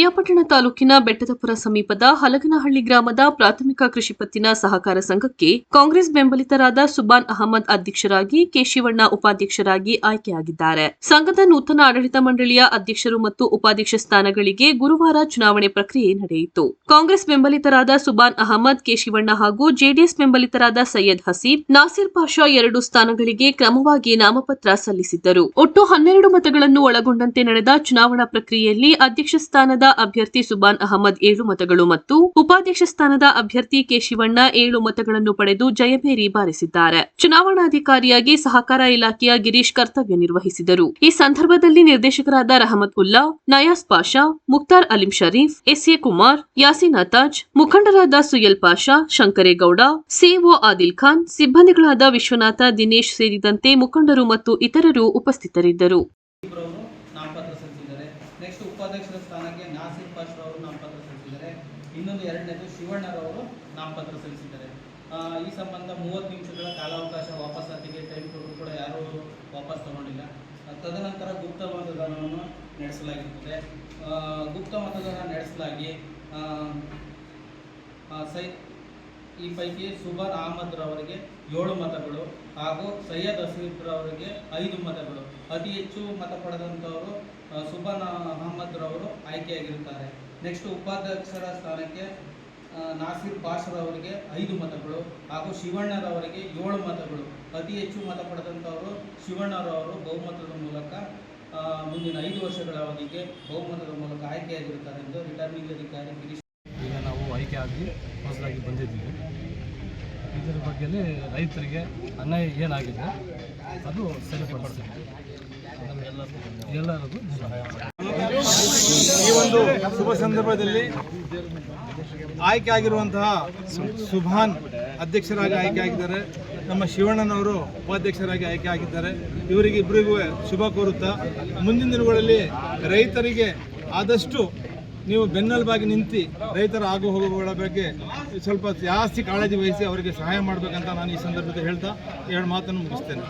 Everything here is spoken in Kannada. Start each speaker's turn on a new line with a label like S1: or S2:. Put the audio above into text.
S1: ಪಿರಿಯಾಪಟ್ಟಣ ತಾಲೂಕಿನ ಬೆಟ್ಟದಪುರ ಸಮೀಪದ ಹಲಗನಹಳ್ಳಿ ಗ್ರಾಮದ ಪ್ರಾಥಮಿಕ ಕೃಷಿ ಪತ್ತಿನ ಸಹಕಾರ ಸಂಘಕ್ಕೆ ಕಾಂಗ್ರೆಸ್ ಬೆಂಬಲಿತರಾದ ಸುಬಾನ್ ಅಹಮದ್ ಅಧ್ಯಕ್ಷರಾಗಿ ಕೇಶಿವಣ್ಣ ಉಪಾಧ್ಯಕ್ಷರಾಗಿ ಆಯ್ಕೆಯಾಗಿದ್ದಾರೆ. ಸಂಘದ ನೂತನ ಆಡಳಿತ ಮಂಡಳಿಯ ಅಧ್ಯಕ್ಷರು ಮತ್ತು ಉಪಾಧ್ಯಕ್ಷ ಸ್ಥಾನಗಳಿಗೆ ಗುರುವಾರ ಚುನಾವಣೆ ಪ್ರಕ್ರಿಯೆ ನಡೆಯಿತು. ಕಾಂಗ್ರೆಸ್ ಬೆಂಬಲಿತರಾದ ಸುಬಾನ್ ಅಹಮದ್, ಕೇಶಿವಣ್ಣ ಹಾಗೂ ಜೆಡಿಎಸ್ ಬೆಂಬಲಿತರಾದ ಸೈಯದ್ ಹಸೀಬ್, ನಾಸಿರ್ ಪಾಷಾ ಎರಡು ಸ್ಥಾನಗಳಿಗೆ ಕ್ರಮವಾಗಿ ನಾಮಪತ್ರ ಸಲ್ಲಿಸಿದ್ದರು. ಒಟ್ಟು ಹನ್ನೆರಡು ಮತಗಳನ್ನು ಒಳಗೊಂಡಂತೆ ನಡೆದ ಚುನಾವಣಾ ಪ್ರಕ್ರಿಯೆಯಲ್ಲಿ ಅಧ್ಯಕ್ಷ ಸ್ಥಾನದ ಅಭ್ಯರ್ಥಿ ಸುಬಾನ್ ಅಹಮದ್ ಏಳು ಮತಗಳು ಮತ್ತು ಉಪಾಧ್ಯಕ್ಷ ಸ್ಥಾನದ ಅಭ್ಯರ್ಥಿ ಕೇಶಿವಣ್ಣ ಏಳು ಮತಗಳನ್ನು ಪಡೆದು ಜಯಭೇರಿ ಬಾರಿಸಿದ್ದಾರೆ. ಚುನಾವಣಾಧಿಕಾರಿಯಾಗಿ ಸಹಕಾರ ಇಲಾಖೆಯ ಗಿರೀಶ್ ಕರ್ತವ್ಯ ನಿರ್ವಹಿಸಿದರು. ಈ ಸಂದರ್ಭದಲ್ಲಿ ನಿರ್ದೇಶಕರಾದ ರಹಮತ್ ಉಲ್ಲಾ, ನಯಾಸ್ ಪಾಷಾ ಮುಕ್ತಾರ್ ಅಲಿಂ ಶರೀಫ್ ಎ ಕುಮಾರ್, ಯಾಸಿನ್ ಅತಾಜ್, ಮುಖಂಡರಾದ ಸುಯಲ್ ಪಾಷಾ, ಶಂಕರೇಗೌಡ, ಸಿಒ ಆದಿಲ್ ಖಾನ್, ಸಿಬ್ಬಂದಿಗಳಾದ ವಿಶ್ವನಾಥ, ದಿನೇಶ್ ಸೇರಿದಂತೆ ಮುಖಂಡರು ಮತ್ತು ಇತರರು ಉಪಸ್ಥಿತರಿದ್ದರು.
S2: ನೆಕ್ಸ್ಟ್ ಉಪಾಧ್ಯಕ್ಷರ ಸ್ಥಾನಕ್ಕೆ ನಾಸಿರ್ ಪಾಷ್ ಅವರು ನಾಮಪತ್ರ ಸಲ್ಲಿಸಿದ್ದಾರೆ. ಇನ್ನೊಂದು ಎರಡನೇದು ಶಿವಣ್ಣರವರು ನಾಮಪತ್ರ ಸಲ್ಲಿಸಿದ್ದಾರೆ. ಈ ಸಂಬಂಧ ಮೂವತ್ತು ನಿಮಿಷಗಳ ಕಾಲಾವಕಾಶ ವಾಪಸ್ಸಾತಿಗೆ ಟೈಮ್ ಕೊಟ್ಟರು ಕೂಡ ಯಾರೂ ವಾಪಸ್ ತಗೊಂಡಿಲ್ಲ. ತದನಂತರ ಗುಪ್ತ ಮತದಾನವನ್ನು ನಡೆಸಲಾಗಿರುತ್ತದೆ ಗುಪ್ತ ಮತದಾನ ನಡೆಸಲಾಗಿ ಸೈ ಈ ಪೈಕಿ ಸುಬರ್ ಅಹಮದ್ ರವರಿಗೆ ಏಳು ಮತಗಳು ಹಾಗೂ ಸೈಯದ್ ಅಸೀಫ್ ರವರಿಗೆ ಐದು ಮತಗಳು. ಅತಿ ಹೆಚ್ಚು ಮತ ಪಡೆದಂಥವರು ಸುಬನ್ ಅಹಮದ್ ರವರು ಆಯ್ಕೆಯಾಗಿರುತ್ತಾರೆ. ನೆಕ್ಸ್ಟ್ ಉಪಾಧ್ಯಕ್ಷರ ಸ್ಥಾನಕ್ಕೆ ನಾಸಿರ್ ಬಾಷ್ರವರಿಗೆ ಐದು ಮತಗಳು ಹಾಗೂ ಶಿವಣ್ಣರವರಿಗೆ ಏಳು ಮತಗಳು. ಅತಿ ಹೆಚ್ಚು ಮತ ಪಡೆದಂಥವರು ಶಿವಣ್ಣರವರು ಬಹುಮತದ ಮೂಲಕ ಮುಂದಿನ ಐದು ವರ್ಷಗಳ ಅವಧಿಗೆ ಬಹುಮತದ ಮೂಲಕ ಆಯ್ಕೆಯಾಗಿರುತ್ತಾರೆ ಎಂದು ರಿಟರ್ನಿಂಗ್ ಅಧಿಕಾರಿ ಗಿರೀಶ್
S3: ಆಯ್ಕೆ ಆಗಿ ಹೊಸದಾಗಿ ಬಂದಿದ್ದೀವಿ ಇದರ ಬಗ್ಗೆ ರೈತರಿಗೆ ಅನ್ಯಾಯ ಏನಾಗಿದೆ, ಅದು ಸರಿಪಡಿಸ್ತೀವಿ ಎಲ್ಲರಿಗೂ
S4: ಈ ಒಂದು ಶುಭ ಸಂದರ್ಭದಲ್ಲಿ ಆಯ್ಕೆ ಆಗಿರುವಂತಹ ಸುಭಾನ್ ಅಧ್ಯಕ್ಷರಾಗಿ ಆಯ್ಕೆ ಆಗಿದ್ದಾರೆ. ನಮ್ಮ ಶಿವಣ್ಣನವರು ಉಪಾಧ್ಯಕ್ಷರಾಗಿ ಆಯ್ಕೆ ಆಗಿದ್ದಾರೆ. ಇವರಿಗೆ ಇಬ್ಬರಿಗೂ ಶುಭ ಕೋರುತ್ತಾ, ಮುಂದಿನ ದಿನಗಳಲ್ಲಿ ರೈತರಿಗೆ ಆದಷ್ಟು ನೀವು ಬೆನ್ನಲ್ಬಾಗಿ ನಿಂತು ರೈತರ ಆಗು ಹೋಗುಗಳ ಬಗ್ಗೆ ಸ್ವಲ್ಪ ಜಾಸ್ತಿ ಕಾಳಜಿ ವಹಿಸಿ ಅವರಿಗೆ ಸಹಾಯ ಮಾಡಬೇಕಂತ ನಾನು ಈ ಸಂದರ್ಭದಲ್ಲಿ ಹೇಳ್ತಾ ಎರಡು ಮಾತನ್ನು ಮುಗಿಸ್ತೇನೆ.